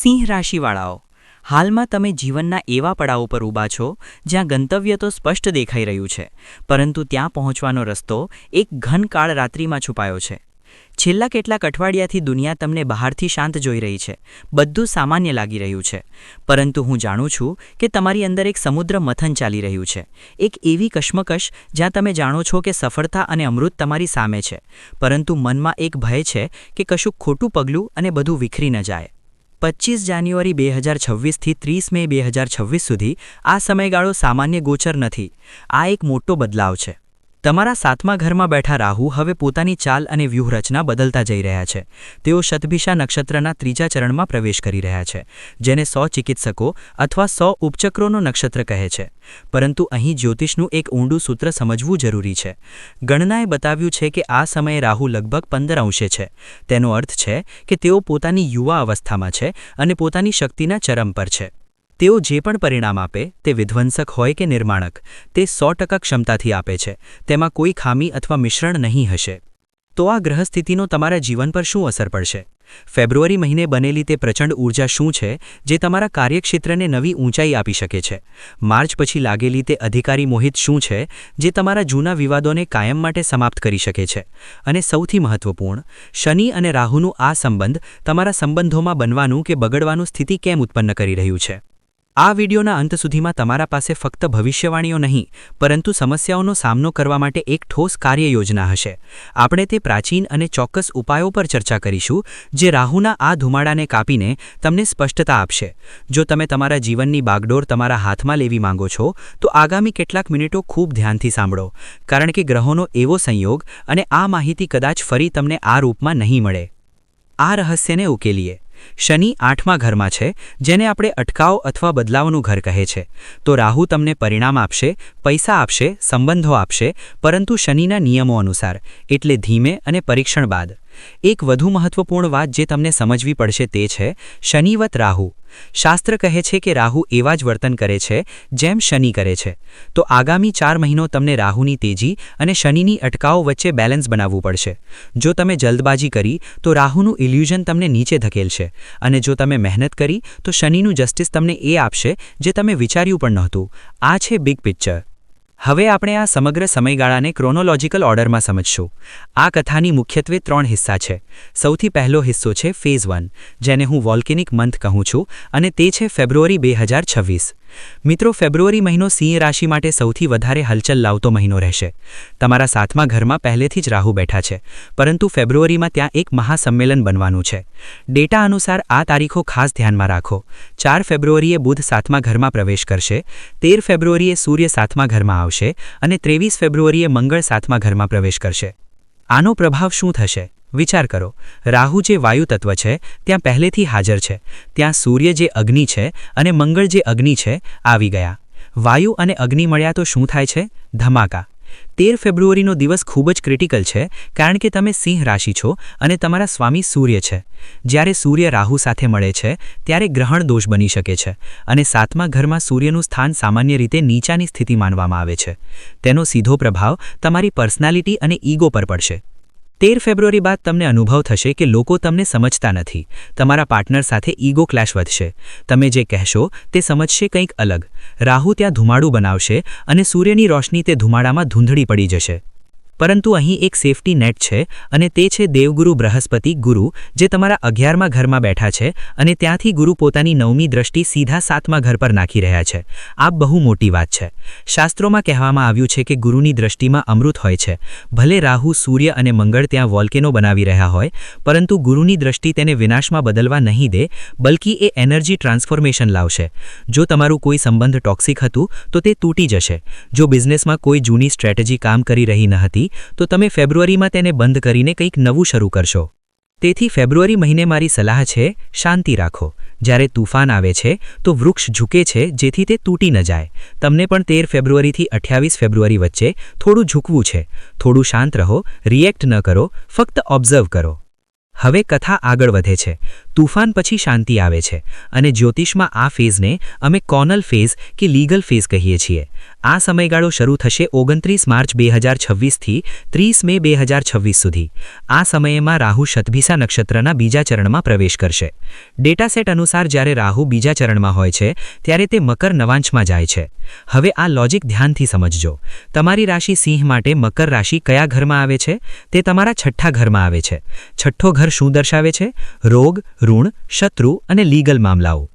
સિંહ રાશિવાળાઓ. હાલમાં તમે જીવનના એવા પડાવ પર ઊભા છો, જ્યાં ગંતવ્ય તો સ્પષ્ટ દેખાઈ રહ્યું છે, પરંતુ ત્યાં પહોંચવાનો રસ્તો એક ઘન કાળ રાત્રિમાં છુપાયો છે. છેલ્લા કેટલાક અઠવાડિયાથી દુનિયા તમને બહારથી શાંત જોઈ રહી છે, બધું સામાન્ય લાગી રહ્યું છે. પરંતુ હું જાણું છું કે તમારી અંદર એક સમુદ્ર મથન ચાલી રહ્યું છે, એક એવી કશ્મકશ જ્યાં તમે જાણો છો કે સફળતા અને અમૃત તમારી સામે છે, પરંતુ મનમાં એક ભય છે કે કશું ખોટું પગલું અને બધું વિખરી ન જાય. પચીસ જાન્યુઆરી બે હજાર છવ્વીસથી ત્રીસ મે બે હજાર છવ્વીસ સુધી આ સમયગાળો સામાન્ય ગોચર નથી. આ એક મોટો બદલાવ છે. તમારા સાતમા ઘરમાં બેઠા રાહુ હવે પોતાની ચાલ અને વ્યૂહરચના બદલતા જઈ રહ્યા છે. તેઓ શતભિષા નક્ષત્રના ત્રીજા ચરણમાં પ્રવેશ કરી રહ્યા છે, જેને સો ચિકિત્સકો અથવા સો ઉપચક્રોનો નક્ષત્ર કહે છે. પરંતુ અહીં જ્યોતિષનું એક ઊંડું સૂત્ર સમજવું જરૂરી છે. ગણનાએ બતાવ્યું છે કે આ સમયે રાહુ લગભગ પંદર અંશે છે. તેનો અર્થ છે કે તેઓ પોતાની યુવા અવસ્થામાં છે અને પોતાની શક્તિના ચરમ પર છે. તેઓ જે પણ પરિણામ આપે, તે વિધ્વંસક હોય કે નિર્માણક, તે સો ટકા ક્ષમતાથી આપે છે, તેમાં કોઈ ખામી અથવા મિશ્રણ નહીં હશે. તો આ ગ્રહસ્થિતિનો તમારા જીવન પર શું અસર પડશે? ફેબ્રુઆરી મહિને બનેલી તે પ્રચંડ ઊર્જા શું છે, જે તમારા કાર્યક્ષેત્રને નવી ઊંચાઈ આપી શકે છે? માર્ચ પછી લાગેલી તે અધિકારી મોહિત શું છે, જે તમારા જૂના વિવાદોને કાયમ માટે સમાપ્ત કરી શકે છે? અને સૌથી મહત્વપૂર્ણ, શનિ અને રાહુનું આ સંબંધ તમારા સંબંધોમાં બનવાનું કે બગડવાનું સ્થિતિ કેમ ઉત્પન્ન કરી રહ્યું છે? આ વિડિયોના અંત સુધીમાં તમારા પાસે ફક્ત ભવિષ્યવાણીઓ નહીં, પરંતુ સમસ્યાઓનો સામનો કરવા માટે એક ઠોસ કાર્યયોજના હશે. આપણે તે પ્રાચીન અને ચોક્કસ ઉપાયો પર ચર્ચા કરીશું, જે રાહુના આ ધુમાડાને કાપીને તમને સ્પષ્ટતા આપશે. જો તમે તમારા જીવનની બાગડોર તમારા હાથમાં લેવી માંગો છો, તો આગામી કેટલાક મિનિટો ખૂબ ધ્યાનથી સાંભળો, કારણ કે ગ્રહોનો એવો સંયોગ અને આ માહિતી કદાચ ફરી તમને આ રૂપમાં નહીં મળે. આ રહસ્યને ઉકેલીએ. શનિ આઠમા ઘરમાં છે, જેને આપણે અટકાવ અથવા બદલાવનું ઘર કહે છે. તો રાહુ તમને પરિણામ આપશે, પૈસા આપશે, સંબંધો આપશે, પરંતુ શનિના નિયમો અનુસાર, એટલે ધીમે અને પરીક્ષણ બાદ. એક વધુ મહત્વપૂર્ણ વાત જે તમને સમજવી પડશે તે છે, શનિવત રાહુ. શાસ્ત્ર કહે છે કે રાહુ એવા જ વર્તન કરે છે, જેમ શનિ કરે છે. તો આગામી ચાર મહિનો તમને રાહુની તેજી અને શનિની અટકાવો વચ્ચે બેલેન્સ બનાવવું પડશે. જો તમે જલ્દબાજી કરી, તો રાહુનું ઇલ્યુઝન તમને નીચે ધકેલશે. અને જો તમે મહેનત કરી, તો શનિનું જસ્ટિસ તમને એ આપશે, જે તમે વિચાર્યું પણ નહોતું. આ છે બિગ પિક્ચર હવે આપણે આ સમગ્ર સમયગાળાને ક્રોનોલોજીકલ ઓર્ડરમાં સમજશું. આ કથાની મુખ્યત્વે ત્રણ હિસ્સા છે. સૌથી પહેલો હિસ્સો છે ફેઝ વન જેને હું વોલ્કેનિક મંથ કહું છું, અને તે છે ફેબ્રુઆરી બે મિત્રો, ફેબ્રુઆરી મહિનો સિંહ રાશિ માટે સૌથી વધારે હલચલ લાવતો મહિનો રહેશે. તમારા સાતમા ઘરમાં પહેલેથી જ રાહુ બેઠા છે, પરંતુ ફેબ્રુઆરીમાં ત્યાં એક મહાસંમેલન બનવાનું છે. ડેટા અનુસાર આ તારીખો ખાસ ધ્યાનમાં રાખો. ચાર ફેબ્રુઆરીએ બુધ સાતમા ઘરમાં પ્રવેશ કરશે, તેર ફેબ્રુઆરીએ સૂર્ય સાતમા ઘરમાં આવશે અને ત્રેવીસ ફેબ્રુઆરીએ મંગળ સાતમા ઘરમાં પ્રવેશ કરશે. આનો પ્રભાવ શું થશે? વિચાર કરો. રાહુ જે વાયુ તત્વ છે, ત્યાં પહેલેથી હાજર છે. ત્યાં સૂર્ય જે અગ્નિ છે અને મંગળ જે અગ્નિ છે, આવી ગયા. વાયુ અને અગ્નિ મળ્યા તો શું થાય છે? ધમાકા. તેર ફેબ્રુઆરીનો દિવસ ખૂબ જ ક્રિટિકલ છે, કારણ કે તમે સિંહ રાશિ છો અને તમારા સ્વામી સૂર્ય છે. જ્યારે સૂર્ય રાહુ સાથે મળે છે, ત્યારે ગ્રહણ દોષ બની શકે છે અને સાતમા ઘરમાં સૂર્યનું સ્થાન સામાન્ય રીતે નીચાની સ્થિતિ માનવામાં આવે છે. તેનો સીધો પ્રભાવ તમારી પર્સનાલિટી અને ઈગો પર પડશે. તેર ફેબ્રુઆરી બાદ તમને અનુભવ થશે કે લોકો તમને સમજતા નથી. તમારા પાર્ટનર સાથે ઈગો ક્લેશ વધશે. તમે જે કહેશો તે સમજશે કંઈક અલગ. રાહુ ત્યાં ધુમાડું બનાવશે અને સૂર્યની રોશની તે ધુમાડામાં ધૂંધળી પડી જશે. પરંતુ અહીં એક સેફટી નેટ છે અને તે છે દેવગુરુ બૃહસ્પતિ ગુરુ, જે તમારા અગિયારમા ઘરમાં બેઠા છે અને ત્યાંથી ગુરુ પોતાની નવમી દ્રષ્ટિ સીધા સાતમા ઘર પર નાખી રહ્યા છે. આ બહુ મોટી વાત છે. શાસ્ત્રોમાં કહેવામાં આવ્યું છે કે ગુરુની દ્રષ્ટિમાં અમૃત હોય છે. ભલે રાહુ, સૂર્ય અને મંગળ ત્યાં વોલ્કેનો બનાવી રહ્યા હોય, પરંતુ ગુરુની દ્રષ્ટિ તેને વિનાશમાં બદલવા નહીં દે, બલકી એ એનર્જી ટ્રાન્સફોર્મેશન લાવશે. જો તમારું કોઈ સંબંધ ટોક્સિક હતું, તો તે તૂટી જશે. જો બિઝનેસમાં કોઈ જૂની સ્ટ્રેટેજી કામ કરી રહી ન હતી તો તમે ફેબ્રુઆરીમાં તેને બંધ કરીને કંઈક નવું શરૂ કરશો. તેથી ફેબ્રુઆરી મહિને મારી સલાહ છે, શાંતિ રાખો. જ્યારે તુફાન આવે છે, તો વૃક્ષ ઝૂકે છે, જેથી તે તૂટી ન જાય. તમને પણ તેર ફેબ્રુઆરીથી અઠ્યાવીસ ફેબ્રુઆરી વચ્ચે થોડું ઝૂકવું છે. થોડું શાંત રહો, રિએક્ટ ન કરો, ફક્ત ઓબ્ઝર્વ કરો. હવે કથા આગળ વધે છે. તુફાન પછી શાંતિ આવે છે અને જ્યોતિષમાં આ ફેઝને અમે કોનલ ફેઝ કે લીગલ ફેઝ કહીએ છીએ. આ સમયગાળો શરૂ થશે ઓગણત્રીસ માર્ચ બે હજાર છવ્વીસથી ત્રીસ મે બે હજાર છવ્વીસ સુધી. આ સમયમાં રાહુ શતભિસા નક્ષત્રના બીજા ચરણમાં પ્રવેશ કરશે. ડેટા સેટ અનુસાર જ્યારે રાહુ બીજા ચરણમાં હોય છે, ત્યારે તે મકર નવાંશમાં જાય છે. હવે આ લોજિક ધ્યાનથી સમજજો. તમારી રાશિ સિંહ માટે મકર રાશિ કયા ઘરમાં આવે છે? તે તમારા છઠ્ઠા ઘરમાં આવે છે. છઠ્ઠો ઘર શું દર્શાવે છે? રોગ, ઋણ, શત્રુ અને લીગલ મામલાઓ.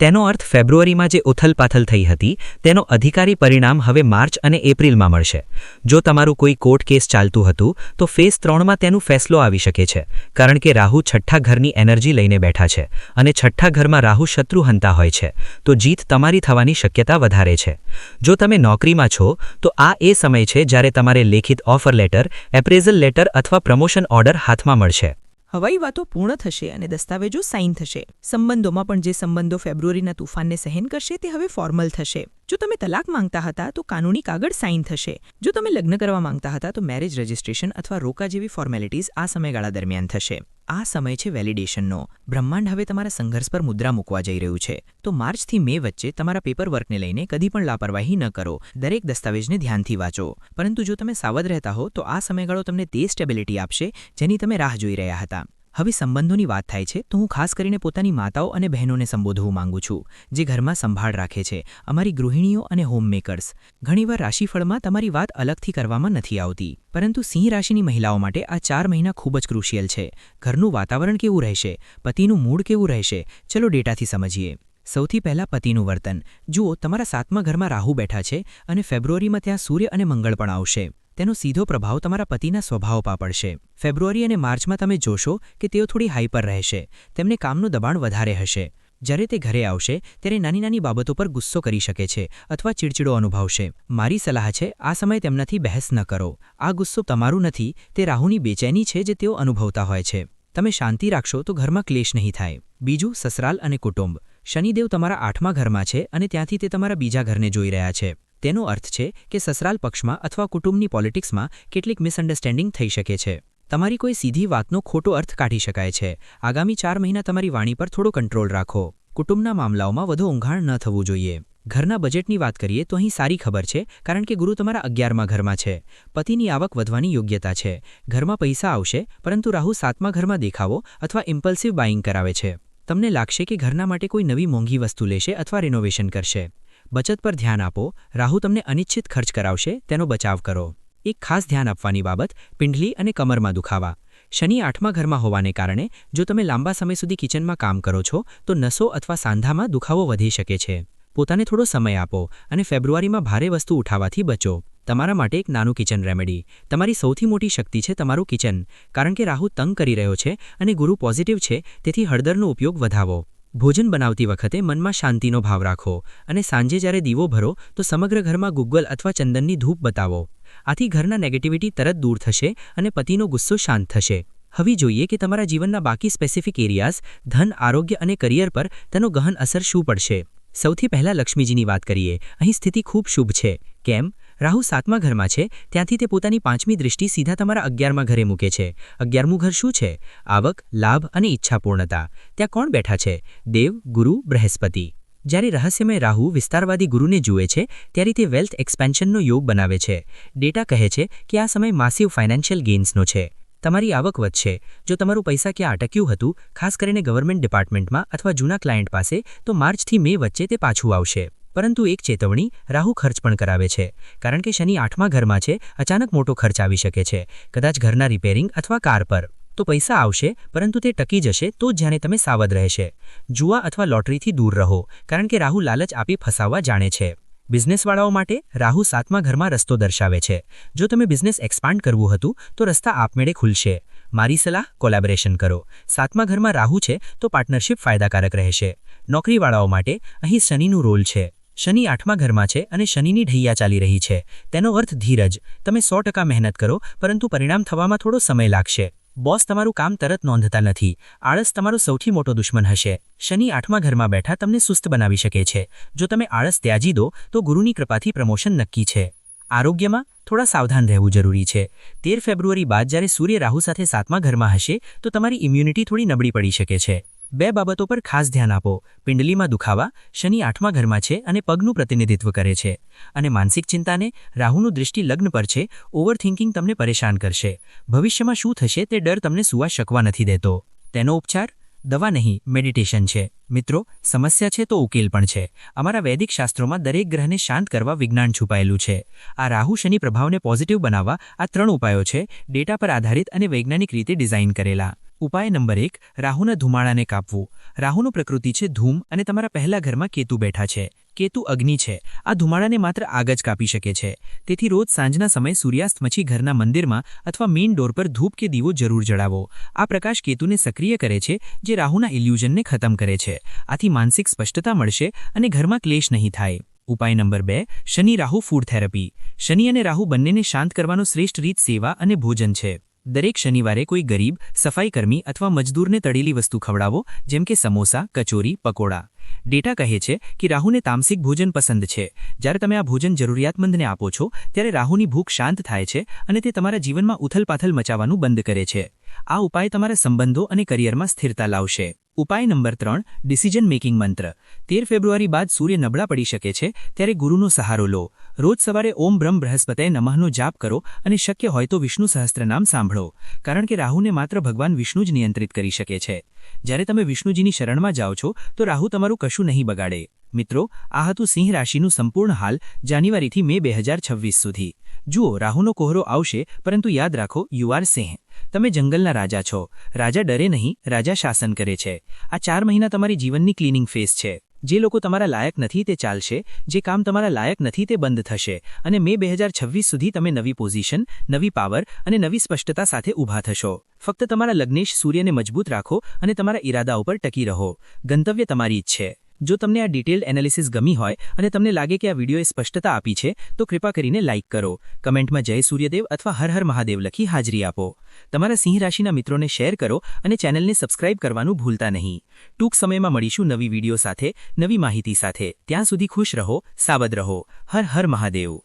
તેનો અર્થ ફેબ્રુઆરીમાં જે ઉથલપાથલ થઈ હતી, તેનો અધિકારી પરિણામ હવે માર્ચ અને એપ્રિલમાં મળશે. જો તમારું કોઈ કોર્ટ કેસ ચાલતું હતું, તો ફેઝ ત્રણમાં તેનું ફેસલો આવી શકે છે, કારણ કે રાહુ છઠ્ઠા ઘરની એનર્જી લઈને બેઠા છે અને છઠ્ઠા ઘરમાં રાહુ શત્રુ હંતા હોય છે, તો જીત તમારી થવાની શક્યતા વધારે છે. જો તમે નોકરીમાં છો, તો આ એ સમય છે જ્યારે તમારે લેખિત ઓફર લેટર, એપ્રેઝલ લેટર અથવા પ્રમોશન ઓર્ડર હાથમાં મળશે. હવાઈ વાતો પૂર્ણ થશે અને દસ્તાવેજો સાઇન થશે. સંબંધોમાં પણ જે સંબંધો ફેબ્રુઆરીના તુફાનને સહન કરશે તે હવે ફોર્મલ થશે. જો તમે તલાક માંગતા હતા તો કાનૂની કાગળ સાઇન થશે. જો તમે લગ્ન કરવા માંગતા હતા તો મેરેજ રજિસ્ટ્રેશન અથવા રોકા જેવી ફોર્મેલિટીઝ આ સમયગાળા દરમિયાન થશે. આ સમય છે વેલિડેશનનો. બ્રહ્માંડ હવે તમારા સંઘર્ષ પર મુદ્રા મૂકવા જઈ રહ્યું છે. તો માર્ચથી મે વચ્ચે તમારા પેપર વર્કને લઈને કદી પણ લાપરવાહી ન કરો. દરેક દસ્તાવેજને ધ્યાનથી વાંચો. પરંતુ જો તમે સાવધ રહેતા હો તો આ સમયગાળો તમને તે સ્ટેબિલિટી આપશે જેની તમે રાહ જોઈ રહ્યા હતા. હવે સંબંધોની વાત થાય છે, તો હું ખાસ કરીને પોતાની માતાઓ અને બહેનોને સંબોધવું માંગુ છું, જે ઘરમાં સંભાળ રાખે છે, અમારી ગૃહિણીઓ અને હોમમેકર્સ. ઘણીવાર રાશિફળમાં તમારી વાત અલગથી કરવામાં નથી આવતી, પરંતુ સિંહ રાશિની મહિલાઓ માટે આ ચાર મહિના ખૂબ જ ક્રુશિયલ છે. ઘરનું વાતાવરણ કેવું રહેશે? પતિનું મૂડ કેવું રહેશે? ચલો ડેટાથી સમજીએ. સૌથી પહેલાં પતિનું વર્તન. જુઓ, તમારા સાતમા ઘરમાં રાહુ બેઠા છે અને ફેબ્રુઆરીમાં ત્યાં સૂર્ય અને મંગળ પણ આવશે. તેનો સીધો પ્રભાવ તમારા પતિના સ્વભાવ પર પડશે. ફેબ્રુઆરી અને માર્ચમાં તમે જોશો કે તેઓ થોડી હાઈપર રહેશે. તેમને કામનું દબાણ વધારે હશે. જ્યારે તે ઘરે આવશે, ત્યારે નાની નાની બાબતો પર ગુસ્સો કરી શકે છે અથવા ચીડચીડો અનુભવશે. મારી સલાહ છે, આ સમય તેમનાથી બહેસ ન કરો. આ ગુસ્સો તમારું નથી, તે રાહુની બેચેની છે જે તેઓ અનુભવતા હોય છે. તમે શાંતિ રાખશો તો ઘરમાં ક્લેશ નહીં થાય. બીજું, સસરાલ અને કુટુંબ. શનિદેવ તમારા આઠમા ઘરમાં છે અને ત્યાંથી તે તમારા બીજા ઘરને જોઈ રહ્યા છે. તેનો અર્થ છે કે સસરાલ પક્ષમાં અથવા કુટુંબની પોલિટિક્સમાં કેટલીક મિસઅન્ડરસ્ટેન્ડિંગ થઈ શકે છે. તમારી કોઈ સીધી વાતનો ખોટો અર્થ કાઢી શકાય છે. આગામી ચાર મહિના તમારી વાણી પર થોડો કંટ્રોલ રાખો. કુટુંબના મામલાઓમાં વધુ ઊંઘાણ ન થવું જોઈએ. ઘરના બજેટની વાત કરીએ તો અહીં સારી ખબર છે, કારણ કે ગુરુ તમારા અગિયારમાં ઘરમાં છે. પતિની આવક વધવાની યોગ્યતા છે. ઘરમાં પૈસા આવશે, પરંતુ રાહુ સાતમા ઘરમાં દેખાવો અથવા ઇમ્પલ્સિવ બાઇંગ કરાવે છે. તમને લાગશે કે ઘરના માટે કોઈ નવી મોંઘી વસ્તુ લેશે અથવા રિનોવેશન કરશે. બચત પર ધ્યાન આપો. રાહુ તમને અનિચ્છિત ખર્ચ કરાવશે, તેનો બચાવ કરો. એક ખાસ ધ્યાન આપવાની બાબત, પિંડલી અને કમરમાં દુખાવા. શનિ આઠમા ઘરમાં હોવાને કારણે, જો તમે લાંબા સમય સુધી કિચનમાં કામ કરો છો, તો નસો અથવા સાંધામાં દુખાવો વધી શકે છે. પોતાને થોડો સમય આપો અને ફેબ્રુઆરીમાં ભારે વસ્તુ ઉઠાવવાથી બચો. તમારા માટે એક નાનું કિચન રેમેડી. તમારી સૌથી મોટી શક્તિ છે તમારું કિચન. કારણ કે રાહુ તંગ કરી રહ્યો છે અને ગુરુ પોઝિટિવ છે, તેથી હળદરનો ઉપયોગ વધાવો. ભોજન બનાવતી વખતે મનમાં શાંતિનો ભાવ રાખો અને સાંજે જ્યારે દીવો ભરો તો સમગ્ર ઘરમાં ગુગ્ગલ અથવા ચંદનની ધૂપ બતાવો. આથી ઘરના નેગેટિવિટી તરત દૂર થશે અને પતિનો ગુસ્સો શાંત થશે. હવે જોઈએ કે તમારા જીવનના બાકી સ્પેસિફિક એરિયાઝ ધન, આરોગ્ય અને કરિયર પર તેનો ગહન અસર શું પડશે? સૌથી પહેલાં લક્ષ્મીજીની વાત કરીએ. અહીં સ્થિતિ ખૂબ શુભ છે. કેમ? રાહુ સાતમા ઘરમાં છે, ત્યાંથી તે પોતાની પાંચમી દૃષ્ટિ સીધા તમારા અગિયારમાં ઘરે મૂકે છે. અગિયારમું ઘર શું છે? આવક, લાભ અને ઈચ્છાપૂર્ણતા. ત્યાં કોણ બેઠા છે? દેવ, ગુરુ, બૃહસ્પતિ. જ્યારે રહસ્યમય રાહુ વિસ્તારવાદી ગુરુને જુએ છે, ત્યારે તે વેલ્થ એક્સપેન્શનનો યોગ બનાવે છે. ડેટા કહે છે કે આ સમય માસિવ ફાઇનાન્શિયલ ગેઇન્સનો છે. તમારી આવક વધશે. જો તમારું પૈસા ક્યાં અટક્યું હતું, ખાસ કરીને ગવર્મેન્ટ ડિપાર્ટમેન્ટમાં અથવા જૂના ક્લાયન્ટ પાસે, તો માર્ચથી મે વચ્ચે તે પાછું આવશે. પરંતુ એક ચેતવણી રાહુ ખર્ચ પણ કરાવે છે. કારણ કે શનિ આઠમા ઘરમાં છે, અચાનક મોટો ખર્ચ આવી શકે છે. કદાચ ઘરના રિપેરિંગ અથવા કાર પર. તો પૈસા આવશે, પરંતુ તે ટકી જશે તો જ જ્યારે તમે સાવધ રહેશે. જુઆ અથવા લોટરીથી દૂર રહો, કારણ કે રાહુ લાલચ આપી ફસાવવા જાણે છે. બિઝનેસવાળાઓ માટે રાહુ સાતમા ઘરમાં રસ્તો દર્શાવે છે. જો તમે બિઝનેસ એક્સપાન્ડ કરવું હતું, તો રસ્તા આપમેળે ખુલશે. મારી સલાહ, કોલેબોરેશન કરો. સાતમા ઘરમાં રાહુ છે, તો પાર્ટનરશિપ ફાયદાકારક રહેશે. નોકરીવાળાઓ માટે અહીં શનિનું રોલ છે. શનિ આઠમા ઘરમાં છે અને શનિની ઢૈયા ચાલી રહી છે. તેનો અર્થ ધીરજ. તમે સો મહેનત કરો, પરંતુ પરિણામ થવામાં થોડો સમય લાગશે. બોસ તમારું કામ તરત નોંધતા નથી. આળસ તમારો સૌથી મોટો દુશ્મન હશે. શનિ આઠમા ઘરમાં બેઠા તમને સુસ્ત બનાવી શકે છે. જો તમે આળસ ત્યાજી દો, તો ગુરુની કૃપાથી પ્રમોશન નક્કી છે. આરોગ્યમાં થોડા સાવધાન રહેવું જરૂરી છે. તેર ફેબ્રુઆરી બાદ જ્યારે સૂર્ય રાહુ સાથે સાતમા ઘરમાં હશે, તો તમારી ઇમ્યુનિટી થોડી નબળી પડી શકે છે. બે બાબતો પર ખાસ ધ્યાન આપો. પિંડલીમાં દુખાવા, શનિ આઠમા ઘરમાં છે અને પગનું પ્રતિનિધિત્વ કરે છે. અને માનસિક ચિંતાને, રાહુનું દૃષ્ટિ લગ્ન પર છે, ઓવરથિંકિંગ તમને પરેશાન કરશે. ભવિષ્યમાં શું થશે તે ડર તમને સુવા શકવા નથી દેતો. તેનો ઉપચાર? દવા નહીં, મેડિટેશન છે. મિત્રો, સમસ્યા છે તો ઉકેલ પણ છે. અમારા વૈદિક શાસ્ત્રોમાં દરેક ગ્રહને શાંત કરવા વિજ્ઞાન છુપાયેલું છે. આ રાહુ શનિ પ્રભાવને પોઝિટિવ બનાવવા આ ત્રણ ઉપાયો છે, ડેટા પર આધારિત અને વૈજ્ઞાનિક રીતે ડિઝાઇન કરેલા. ઉપાય નંબર એક, રાહુના ધુમાડાને કાપવું. રાહુનું પ્રકૃતિ છે ધૂમ અને તમારા પહેલા ઘરમાં કેતુ બેઠા છે. કેતુ અગ્નિ છે. આ ધુમાડાને માત્ર આગ જ કાપી શકે છે. તેથી રોજ સાંજના સમયે સૂર્યાસ્ત મચી ઘરના મંદિરમાં અથવા મેઇન ડોર પર ધૂપ કે દીવો જરૂર જડાવો આ પ્રકાશ કેતુને સક્રિય કરે છે, જે રાહુના ઇલ્યુઝનને ખતમ કરે છે. આથી માનસિક સ્પષ્ટતા મળશે અને ઘરમાં ક્લેશ નહીં થાય. ઉપાય નંબર બે, શનિ રાહુ ફૂડ થેરપી. શનિ અને રાહુ બંનેને શાંત કરવાનો શ્રેષ્ઠ રીત સેવા અને ભોજન છે. દરેક શનિવારે કોઈ ગરીબ, સફાઈકર્મી અથવા મજદૂરને તળેલી વસ્તુ ખવડાવો, જેમ કે સમોસા, કચોરી, પકોડા. ડેટા કહે છે કે રાહુને તામસિક ભોજન પસંદ છે. જ્યારે તમે આ ભોજન જરૂરિયાતમંદને આપો છો, ત્યારે રાહુની ભૂખ શાંત થાય છે અને તે તમારા જીવનમાં ઉથલપાથલ મચાવવાનું બંધ કરે છે. આ ઉપાય તમારા સંબંધો અને કરિયરમાં સ્થિરતા લાવશે. ઉપાય નંબર ત્રણ ડિસિઝન મેકિંગ મંત્ર. તેર ફેબ્રુઆરી બાદ સૂર્ય નબળા પડી શકે છે, ત્યારે ગુરુનો સહારો લો. રોજ સવારે ઓમ બ્રહ્મ બૃહસ્પતે નમઃનો જાપ કરો અને શક્ય હોય તો વિષ્ણુ સહસ્ત્રનામ સાંભળો. કારણ કે રાહુને માત્ર ભગવાન વિષ્ણુ જ નિયંત્રિત કરી શકે છે. જ્યારે તમે વિષ્ણુજીની શરણમાં જાઓ છો, તો રાહુ તમારું કશું નહીં બગાડે. મિત્રો, આ હતું સિંહ રાશિનું સંપૂર્ણ હાલ, જાન્યુઆરીથી મે બે હજાર છવ્વીસ સુધી. જુઓ, રાહુનો કોહરો આવશે, પરંતુ યાદ રાખો, યુ આર સિંહ. તમે જંગલના રાજા છો. રાજા ડરે નહીં, રાજા શાસન કરે છે. આ ચાર મહિના તમારી જીવનની ક્લિનિંગ ફેઝ છે. જે લોકો તમારા લાયક નથી તે ચાલશે, જે કામ તમારા લાયક નથી તે બંધ થશે. અને મે બે સુધી તમે નવી પોઝિશન, નવી પાવર અને નવી સ્પષ્ટતા સાથે ઊભા થશો. ફક્ત તમારા લગ્નેશ સૂર્યને મજબૂત રાખો અને તમારા ઈરાદા ઉપર ટકી રહો. ગંતવ્ય તમારી જ છે જો તમને આ ડિટેલ એનાલિસિસ ગમી હોય અને તમને લાગે કે આ વિડીયોએ સ્પષ્ટતા આપી છે, તો કૃપા કરીને લાઇક કરો. કમેન્ટમાં જય સૂર્યદેવ અથવા હર હર મહાદેવ લખી હાજરી આપો. તમારા સિંહ રાશિના મિત્રોને શેર કરો અને ચેનલને સબસ્ક્રાઇબ કરવાનું ભૂલતા નહીં. ટૂંક સમયમાં મળીશું નવી વીડિયો સાથે, નવી માહિતી સાથે. ત્યાં સુધી ખુશ રહો, સાવધ રહો. હર હર મહાદેવ.